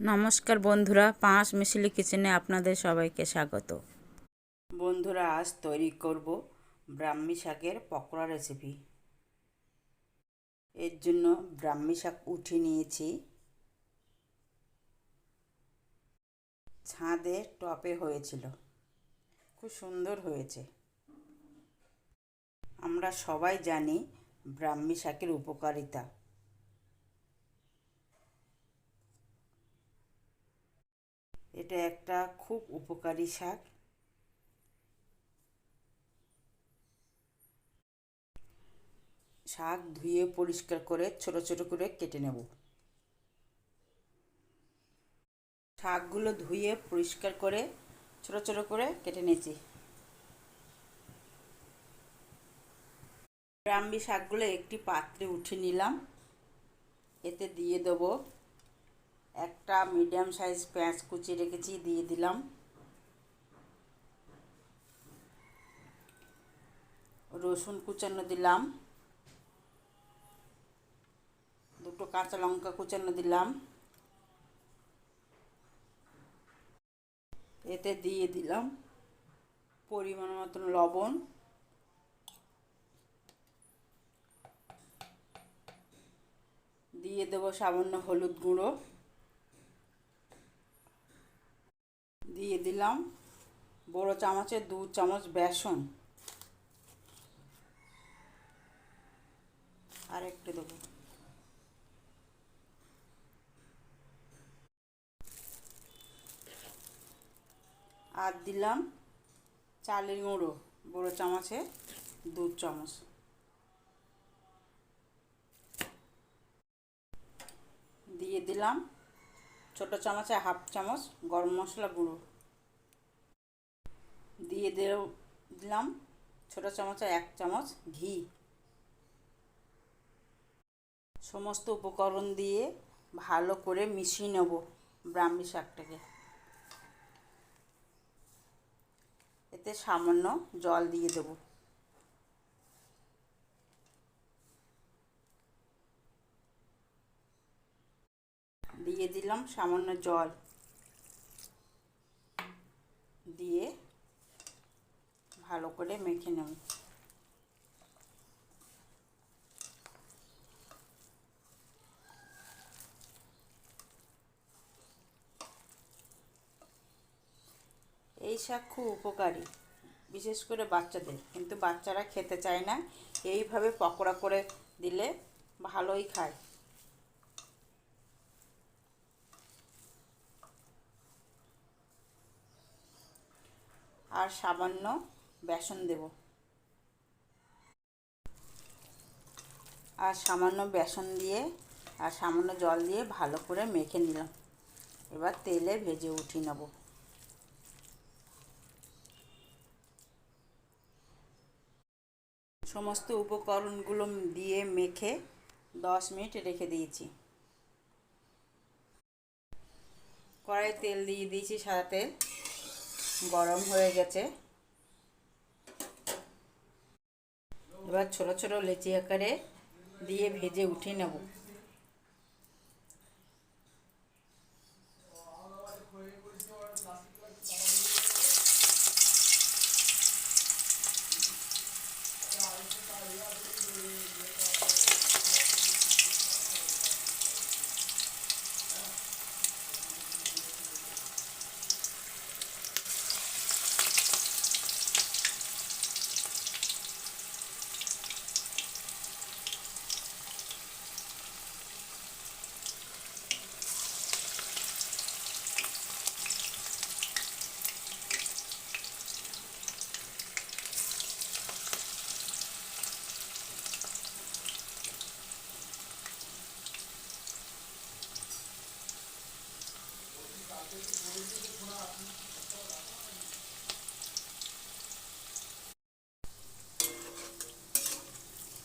নমস্কার বন্ধুরা, পাঁচ মিশিলি কিচেনে আপনাদের সবাইকে স্বাগত। বন্ধুরা, আজ তৈরি করব ব্রাহ্মী শাকের পকোড়া রেসিপি এর জন্য ব্রাহ্মী শাক উঠিয়ে নিয়েছি। ছাদে টপে হয়েছিল। খুব সুন্দর হয়েছে। আমরা সবাই জানি ব্রাহ্মী শাকের উপকারিতা। এটা একটা খুব উপকারী শাক। শাক ধুয়ে পরিষ্কার করে ছোট ছোট করে কেটে নেব। শাকগুলো ধুয়ে পরিষ্কার করে ছোট ছোট করে কেটে নিয়েছি। ব্রাহ্মী শাকগুলো একটি পাত্রে উঠে নিলাম। এতে দিয়ে দেবো একটা মিডিয়াম সাইজ পেঁয়াজ কুচি রেখেছি, দিয়ে দিলাম। রসুন কুচানো দিলাম। দুটো কাঁচা লঙ্কা কুচানো দিলাম। এতে দিয়ে দিলাম পরিমাণ মতন লবণ। দিয়ে দেবো সামান্য হলুদ গুঁড়ো দিয়ে দিলাম। বড় চামচে দু চামচ বেসন। আর একটু দেবো। আর দিলাম চালের গুঁড়ো। বড় চামচে দু চামচ। দিয়ে দিলাম ছোট চামচে হাফ চামচ গরম মশলা গুঁড়ো। দিয়ে দিলাম। ছোট চামচে এক চামচ ঘি। সমস্ত উপকরণ দিয়ে ভালো করে মিশিয়ে নেব ব্রাহ্মী শাকটাকে। এতে সামান্য জল দিয়ে দেবো। দিয়ে দিলাম সামান্য জল। দিয়ে ভালো করে মেখে নেব। এই শাক খুব উপকারী, বিশেষ করে বাচ্চাদের। কিন্তু বাচ্চারা খেতে চায় না, এইভাবে পকোড়া করে দিলে ভালোই খায়। আর সামান্য বেসন দেব। আর সামান্য বেসন দিয়ে আর সামান্য জল দিয়ে ভালো করে মেখে নিলাম। এবার তেলে ভেজে উঠিয়ে নেব। সমস্ত উপকরণগুলো দিয়ে মেখে দশ মিনিট রেখে দিয়েছি। কড়াই তেল দিয়ে দিয়েছি সাদা তেল। গরম হয়ে গেছে। এবার ছোট ছোট লেচি আকারে দিয়ে ভেজে উঠিয়ে নেব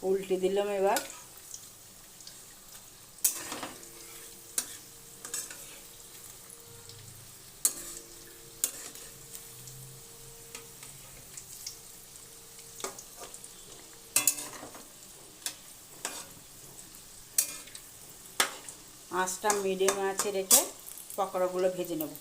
উল্টে দিলাম এবার। আঁচটা মিডিয়াম আছে রেখে পকোড়াগুলো ভেজে নেব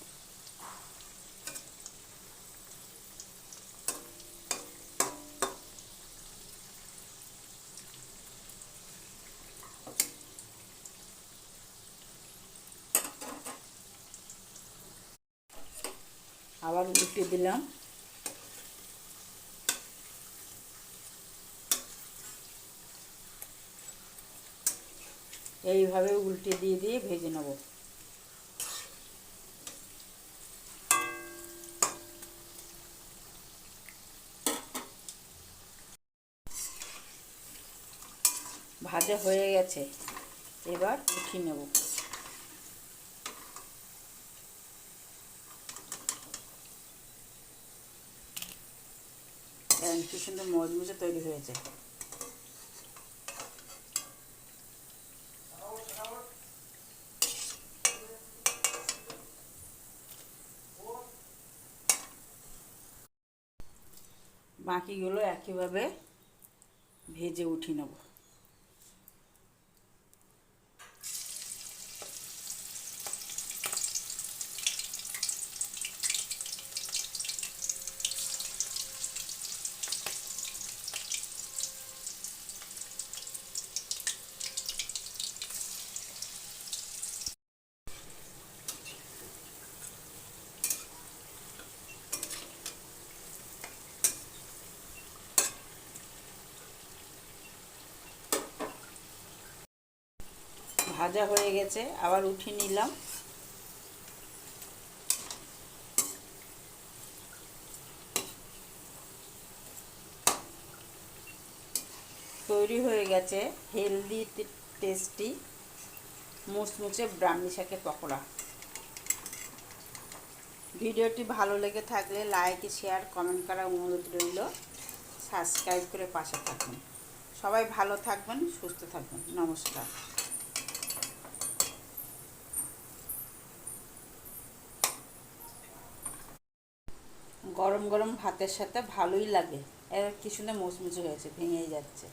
আবার উল্টে দিলাম। এইভাবে উল্টে দিয়ে দিয়ে ভেজে নেব। ভাজা হয়ে গেছে। এবার উঠিয়ে নেব। কি সুন্দর মজমুজে তৈরি হয়েছে বাকিগুলো একইভাবে ভেজে উঠিয়ে নেব ভাজা হয়ে গেছে, আবার উঠিয়ে নিলাম। তৈরি হয়ে গেছে হেলদি টেস্টি মুচমুচে ব্রাহ্মী শাকের পকোড়া। ভিডিওটি ভালো লেগে থাকলে লাইক, শেয়ার, কমেন্ট করা অনুরোধ রইল। সাবস্ক্রাইব করে পাশে থাকুন। সবাই ভালো থাকবেন, সুস্থ থাকবেন। নমস্কার। গরম গরম ভাতের সাথে ভালোই লাগে। এবার কি সুন্দর মুচমুচে হয়েছে ভেঙেই যাচ্ছে।